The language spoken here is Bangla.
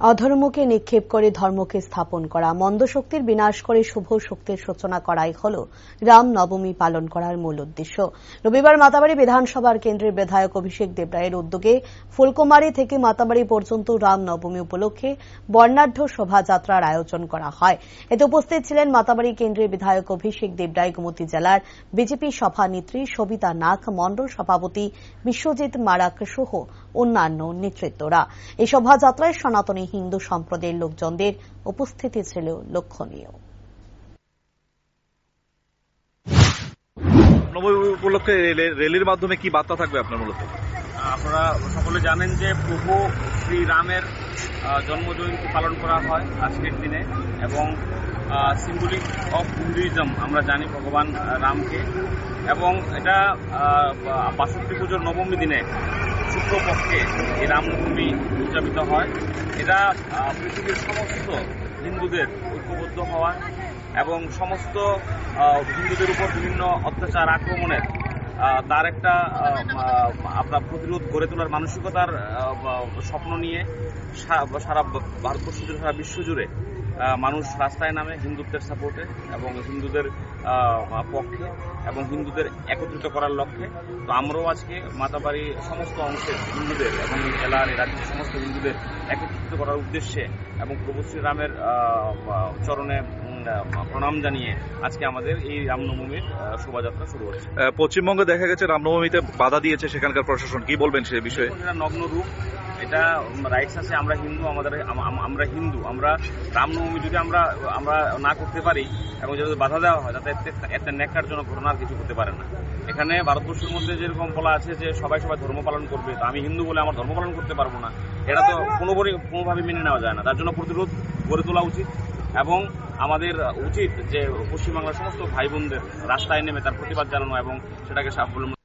অধর্মকে নিক্ষেপ করে ধর্মকে স্থাপন করা, মন্দ শক্তির বিনাশ করে শুভ শক্তির সূচনা করাই হল রাম নবমী পালন করার মূল উদ্দেশ্য। রবিবার মাতাবাড়ি বিধানসভার কেন্দ্রের বিধায়ক অভিষেক দেবরায়ের উদ্যোগে ফুলকুমারী থেকে মাতাবাড়ি পর্যন্ত রাম নবমী উপলক্ষে বর্ণাঢ্য শোভাযাত্রার আয়োজন করা হয়। এতে উপস্থিত ছিলেন মাতাবাড়ি কেন্দ্রের বিধায়ক অভিষেক দেবরায় গোমতী জেলার বিজেপি সভানেত্রী সবিতা নাগ, মণ্ডল সভাপতি বিশ্বজিৎ মারাক সহ অন্যান্য নেতৃত্বরা। এই শোভাযাত্রায় সনাতনী হিন্দু সম্প্রদায়ের লোকজনদের উপস্থিতি ছিল লক্ষণীয়। নবমী উপলক্ষে রেলির মাধ্যমে কি বার্তা থাকবে আপনার মূলত? আপনারা সকলে জানেন যে প্রভু শ্রী রামের আহ, জন্মজয়ন্তী পালন করা হয় আজকের দিনে এবং সিম্বলিক অফ হিন্দুইজম আমরা জানি ভগবান রামকে। এবং এটা আহ, বাষট্টি পুজোর নবমী দিনে শুক্লপক্ষে এই রামনবমী উদযাপিত হয়। এটা পৃথিবীর সমস্ত হিন্দুদের ঐক্যবদ্ধ হওয়ার এবং সমস্ত হিন্দুদের উপর বিভিন্ন অত্যাচার, আক্রমণের তার একটা আপনার প্রতিরোধ গড়ে তোলার মানসিকতার স্বপ্ন নিয়ে সারা ভারতবর্ষ জুড়ে, সারা বিশ্ব জুড়ে মানুষ রাস্তায় নামে হিন্দুত্বের সাপোর্টে এবং হিন্দুদের পক্ষে এবং হিন্দুদের একত্রিত করার লক্ষ্যে। তো আমরাও আজকে মাতাবাড়ি সমস্ত অংশের হিন্দুদের এবং জেলার রাজ্যের সমস্ত হিন্দুদের একত্রিত করার উদ্দেশ্যে এবং প্রভু শ্রীরামের চরণে প্রণাম জানিয়ে আজকে আমাদের এই রামনবমীর শোভাযাত্রা শুরু হচ্ছে। পশ্চিমবঙ্গে দেখা গেছে রামনবমীতে বাধা দিয়েছে সেখানকার প্রশাসন। কি বলবেন সে বিষয়ে? নগ্ন রূপ। এটা রাইটস আছে আমরা হিন্দু আমাদের আম- আম- আমরা হিন্দু। আমরা রামনবমী যদি আমরা আমরা না করতে পারি এবং যদি বাধা দেওয়া হয় তাতে এতে- এতে জন্য ঘটনা আর কিছু হতে পারে না। এখানে ভারতবর্ষের মধ্যে যেরকম বলা আছে যে সবাই সবাই ধর্ম পালন করবে তো আমি হিন্দু বলে আমার ধর্ম পালন করতে পারব না। এটা তো কোনোভাবে কোনোভাবে মেনে নেওয়া যায় না। তার জন্য প্রতিরোধ গড়ে তোলা উচিত। এবং আমাদের উচিত যে পশ্চিমবাংলার সমস্ত ভাই বোনদের রাস্তায় নেমে তার প্রতিবাদ জানানো এবং সেটাকে সাফল্য